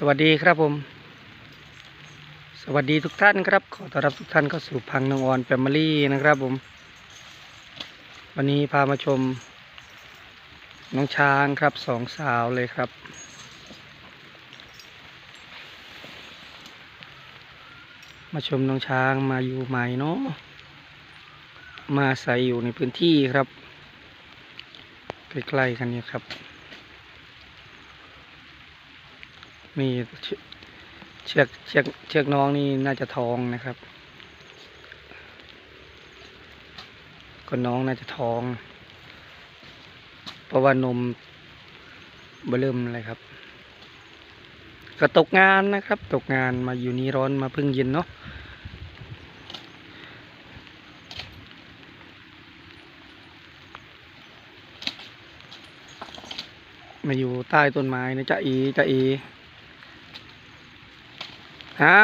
สวัสดีครับผม สวัสดีทุกท่านครับ ขอต้อนรับทุกท่านเข้าสู่พังนองออนแฟมิลี่นะครับผม วันนี้พามาชม น้องช้างครับสองสาวเลยครับ มาชมน้องช้างมาอยู่ใหม่เนาะมาอาศัยอยู่ในพื้นที่ครับใกล้ๆกันเนี่ยครับ มีเชืเชือกเชือกเชือกน้องนี่น่าจะท้องนะครับก็น้องน่าจะท้อง เพราะว่านมเบเริ่มเลยครับ ก็ตกงานนะครับ ตกงานมาอยู่นี่ร้อนมาพิ่งเย็นเนาะมาอยู่ใต้ต้นไม้นะจ๊ะอีจ๊ะอี เอา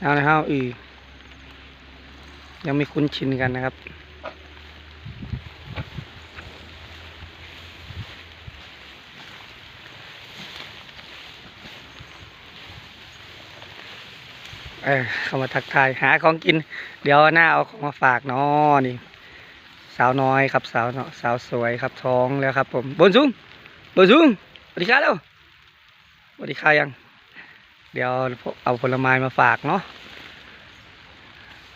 เอาเลยเอาอียังไม่คุ้นชินกันนะครับเออเข้ามาทักทายหาของกิน เดี๋ยวหน้าเอาของมาฝากนาะนี่ สาวน้อยครับสาวสาวสวยครับท้องแล้วครับผมบนสูงบนสูงสวัสดีครับเร็ว สวัสดีค่ะยัง เดี๋ยวเอาผลไม้มาฝากเนาะ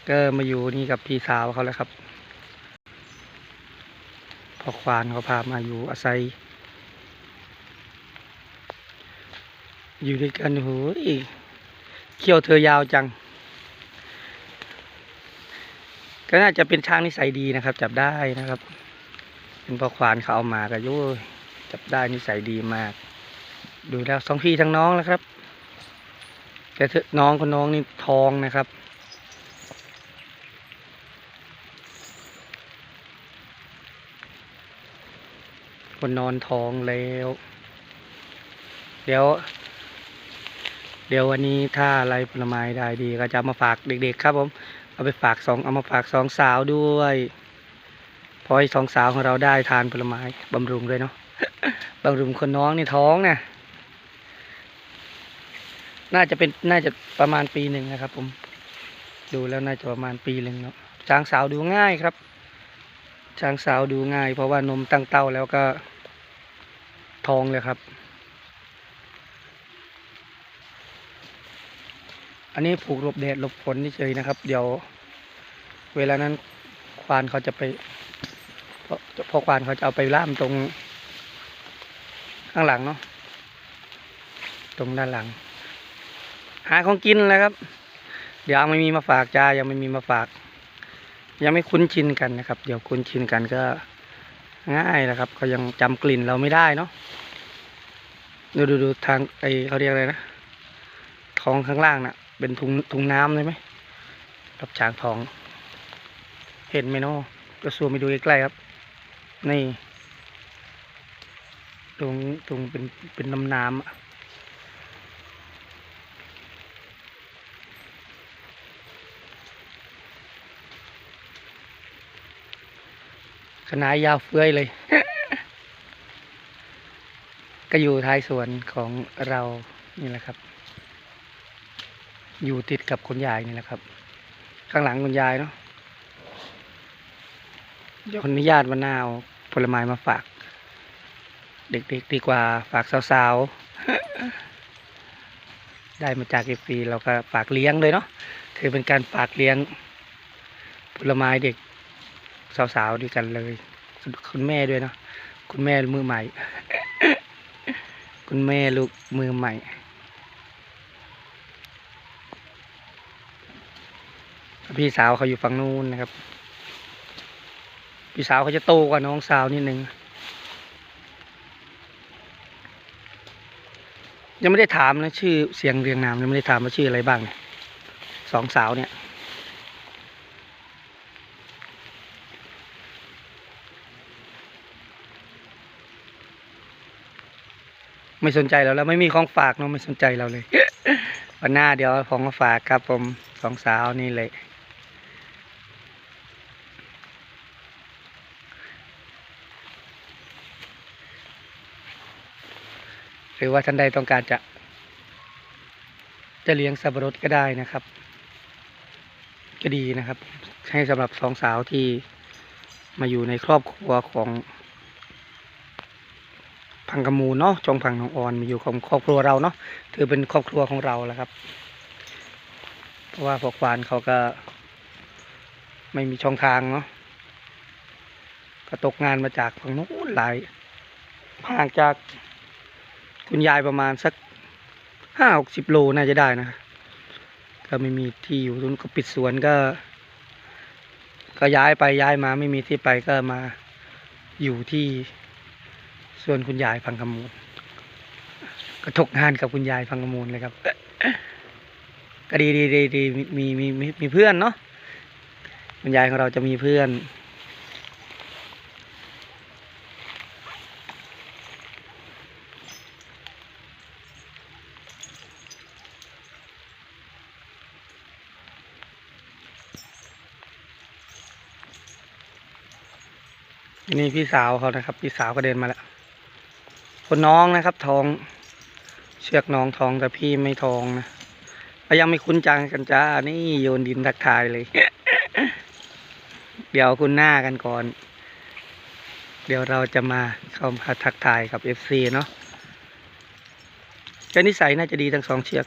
ก็มาอยู่นี่กับพี่สาวเขาแล้วครับพ่อควานเขาพามาอยู่อาศัย อยู่ด้วยกันโหยเขี้ยวเธอยาวจัง ก็น่าจะเป็นช้างนิสัยดีนะครับ จับได้นะครับ เป็นพ่อควานเขาเอามาก็โย่จับได้นิสัยดีมาก ดูแล้วสองพี่ทั้งน้องแล้วครับ แต่เธอน้องคนน้องนี่ท้องนะครับ คนนอนท้องแล้ว เดี๋ยว เดี๋ยววันนี้ถ้าอะไรผลไม้ได้ดีก็จะมาฝากเด็กๆครับผมเอาไปฝากสองเอามาฝากสองสาวด้วยพราะให้สองสาวของเราได้ทานผลไม้บำรุงด้วยเนาะบำรุงคนน้องนี่ท้องเนี่ย น่าจะเป็นน่าจะประมาณปีหนึ่งนะครับ ผม ดูแล้วน่าจะประมาณปีหนึ่งเนาะช้างสาวดูง่ายครับ ช้างสาวดูง่าย เพราะว่านมตั้งเต้าแล้วก็ทองเลยครับ อันนี้ผูกหลบแดดหลบฝนเฉยนะครับ เดี๋ยว เวลานั้นควานเขาจะไปพอพอควานเขาจะเอาไปล่ามตรงข้างหลังเนาะตรงด้านหลัง หาของกินแล้วครับ เดี๋ยวยังไม่มีมาฝากจ้ายังไม่มีมาฝาก ยังไม่คุ้นชินกันนะครับ เดี๋ยวคุ้นชินกันก็ง่ายนะครับเขายังจำกลิ่นเราไม่ได้เนาะดูดูดูทางไอเขาเรียกอะไรนะท้องข้างล่างน่ะ เป็นถุงถุงน้ำเลยไหมรับช้างท้อง เห็นไหมเนาะก็ซูมไปดูใกล้ๆครับ นี่ตรงตรงเป็นเป็นน้ำน้ำ อะขนายยาวเฟื้อยเลย ก็อยู่ท้ายสวนของเรานี่แหละครับ อยู่ติดกับคุณยายนี่แหละครับ ข้างหลังคุณยายเนาะเดี๋ยวขออนุญาตวันหน้าเอาผลไม้มาฝาก เด็กๆดีกว่าฝากสาวๆ ได้มาจากเอฟีเราก็ฝากเลี้ยงเลยเนาะถือเป็นการฝากเลี้ยงผลไม้เด็ก สาวๆด้วยกันเลย คุณแม่ด้วยเนาะคุณแม่มือใหม่ คุณแม่ลูกมือใหม่พี่สาวเขาอยู่ฝั่งนู้นนะครับ พี่สาวเขาจะโตกว่าน้องสาวนิดนึง ยังไม่ได้ถามนะชื่อเสียงเรียงนามยังไม่ได้ถามว่าชื่ออะไรบ้างสองสาวเนี่ย ไม่สนใจเราแล้วไม่มีของฝากเนาะไม่สนใจเราเลย วันหน้าเดี๋ยวของมาฝากครับผมสองสาวนี่เลยหรือว่าท่านใดต้องการจะ จะเลี้ยงสับปะรดก็ได้นะครับ ก็ดีนะครับ ให้สำหรับสองสาวที่มาอยู่ในครอบครัวของ พังกมูลเนาะจงพังน้องออนมาอยู่ของครอบครัวเราเนาะถือเป็นครอบครัวของเราแล้วครับ เพราะว่าพวกควานเขาก็ ไม่มีช่องทางเนาะก็ตกงานมาจากฝั่งนู้นหลายห่างจากคุณยายประมาณสักห้าหกสิบโลน่าจะได้นะ ก็ไม่มีที่อยู่ตรงนนก็ปิดสวนก็ ก็ย้ายไปย้ายมาไม่มีที่ไปก็มาอยู่ที่ ส่วนคุณยายพังกมูลก็ตกงานกับคุณยายพังกมูลเลยครับก็ดีดีดีดีมีมีมีมีเพื่อนเนาะคุณยายของเราจะมีเพื่อนนนี้พี่สาวเขานะครับ พี่สาวก็เดินมาแล้ว คนน้องนะครับท้อง เชือกน้องท้องแต่พี่ไม่ท้องนะยังไม่คุ้นจังกันจ้านี่โยนดินทักทายเลย เดี๋ยวคุณหน้ากันก่อน เดี๋ยวเราจะมาเข้ามาทักทายกับเอฟซีเนาะก็นิสัยน่าจะดีทั้งสองเชือก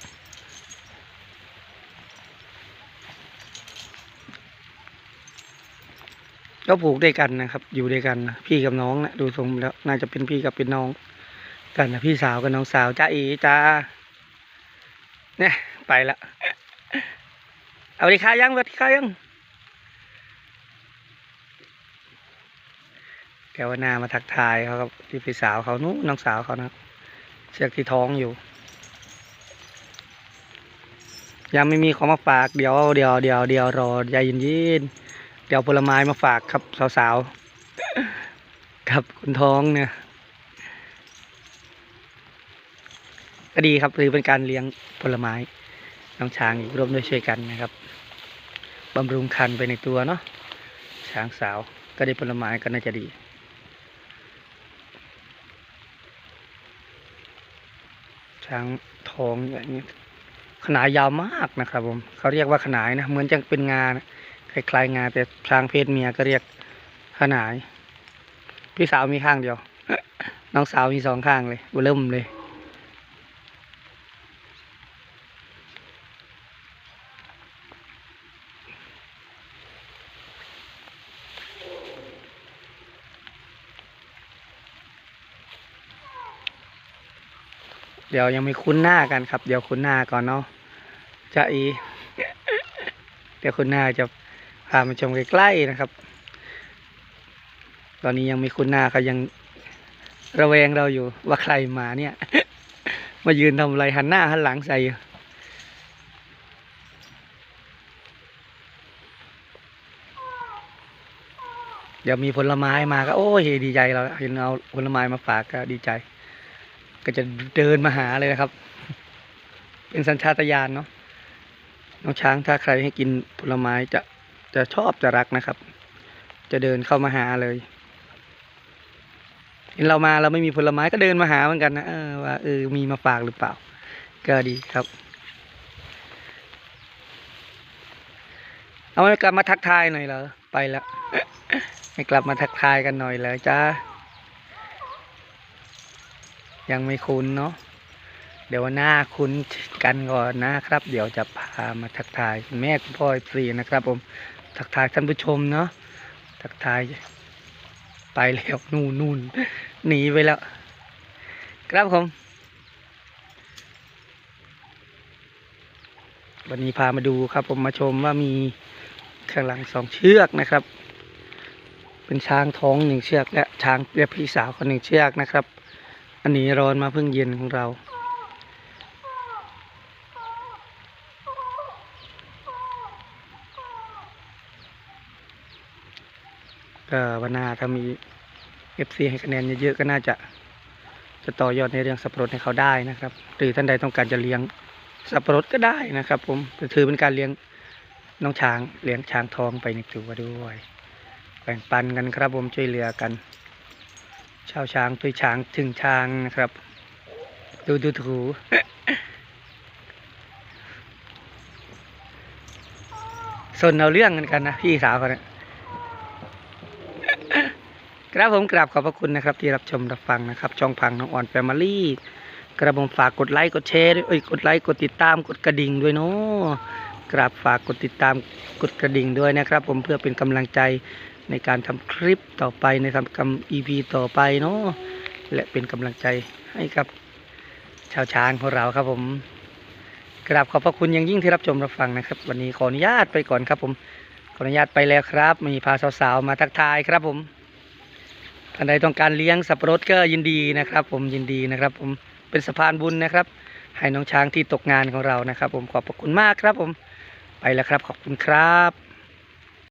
ก็ผูกด้วยกันนะครับ อยู่ด้วยกันนะพี่กับน้องนะดูทรงแล้ว น่าจะเป็นพี่กับเป็นน้อง กันนะพี่สาวกับน้องสาวจ้าอีจ้าเนี่ยไปละเอาดีค่ายังเอาดีค่ายังเดี๋ยวนหน้ามาทักทายเขาครับที่พี่สาวเขานู้นน้องสาวเขานะเชือกที่ท้องอยู่ ยังไม่มีของมาฝากเดี๋ยวเดี๋ยวเดี๋ยวเดี๋ยวรอใจเย็นๆเดี๋ยวผลไม้มาฝากครับสาวๆครับคุณท้องเนี่ย ก็ดีครับถือเป็นการเลี้ยงผลไม้น้องช้างอีกร่วมด้วยช่วยกันนะครับบำรุงคันไปในตัวเนาะช้างสาวก็ได้ผลไม้ก็น่าจะดีช้างทองอย่างนี้ขนายยาวมากนะครับผมเขาเรียกว่าขนายนะเหมือนจะเป็นงานะคล้ายๆงาแต่ช้างเพศเมียก็เรียกขนาย พี่สาวมีข้างเดียว น้องสาวมีสองข้างเลยบุเริ่มเลย เดี๋ยวยังไม่คุ้นหน้ากันครับ เดี๋ยวคุ้นหน้าก่อนเนาะจะอี เดี๋ยวคุณหน้าจะพามาชมใกล้ๆนะครับ ตอนนี้ยังไม่คุ้นหน้าเขายังระแวงเราอยู่ว่าใครมาเนี่ย มายืนทำอะไรหันหน้าหันหลังใส่อยู่เดี๋ยวมีผลไม้มาก็โอ้ยดีใจเราเห็นเอาผลไม้มาฝากก็ดีใจ ก็จะเดินมาหาเลยนะครับ เป็นสัญชาตญาณเนาะน้องช้างถ้าใครให้กินผลไม้จะจะชอบจะรักนะครับ จะเดินเข้ามาหาเลย เห็นเรามาเราไม่มีผลไม้ก็เดินมาหาเหมือนกันนะเออว่าเออมีมาฝากหรือเปล่า ก็ดีครับ เอาไม่กลับมาทักทายหน่อยเหรอไปแล้วให้กลับมาทักทายกันหน่อยเลยจ้า ยังไม่คุ้นเนาะเดี๋ยวหน้าคุ้นกันก่อนนะครับ เดี๋ยวจะพามาทักทายแม่คุณพ่อฟรีนะครับ ผมทักทายท่านผู้ชมเนาะทักทาย ไปแล้วนู่นนู่นหนีไปแล้ว ครับผมวันนี้พามาดูครับ ผมมาชมว่ามีข้างหลังสองเชือกนะครับ เป็นช้างท้องหนึ่งเชือกและช้างเรียพี่สาวคนหนึ่งเชือกนะครับ อันนี้ร้อนมาเพิ่งเย็นของเรา ก็วันหน้าถ้ามี FC ให้คะแนนเยอะๆก็น่าจะ จะต่อยอดในเรื่องสับปะรดให้เขาได้นะครับ หรือท่านใดต้องการจะเลี้ยงสับปะรดก็ได้นะครับ ผมถือเป็นการเลี้ยงน้องช้างเลี้ยงช้างทองไปในตัวด้วย แบ่งปันกันครับผมช่วยเหลือกัน ชาวช้างช่วยช้างถึงช้างนะครับ ดูดูถูสนเอาเรื่องกันกันนะพี่สาวเขาเนี่ยครับผมกราบขอบพระคุณนะครับ ที่รับชมรับฟังนะครับ ช่องพังน้องอ่อนแฟมิลี่กระผมฝากกดไลค์กดแชร์ด้วยเอ้ยกดไลค์กดติดตามกดกระดิ่งด้วยเนาะกราบฝากกดติดตามกดกระดิ่งด้วยนะครับ ผมเพื่อเป็นกำลังใจ ในการทำคลิปต่อไปในทำกำ EP ต่อไปเนาะและเป็นกำลังใจให้กับชาวช้างของเราครับผมกราบขอบพระคุณอย่างยิ่งที่รับชมรับฟังนะครับ วันนี้ขออนุญาตไปก่อนครับผมขออนุญาตไปแล้วครับ มีพาสาวๆมาทักทายครับผมท่านใดต้องการเลี้ยงสับปะรดก็ยินดีนะครับ ผมยินดีนะครับ ผมเป็นสะพานบุญนะครับให้น้องช้างที่ตกงานของเรานะครับ ผมขอบพระคุณมากครับ ผมไปแล้วครับ ขอบคุณครับ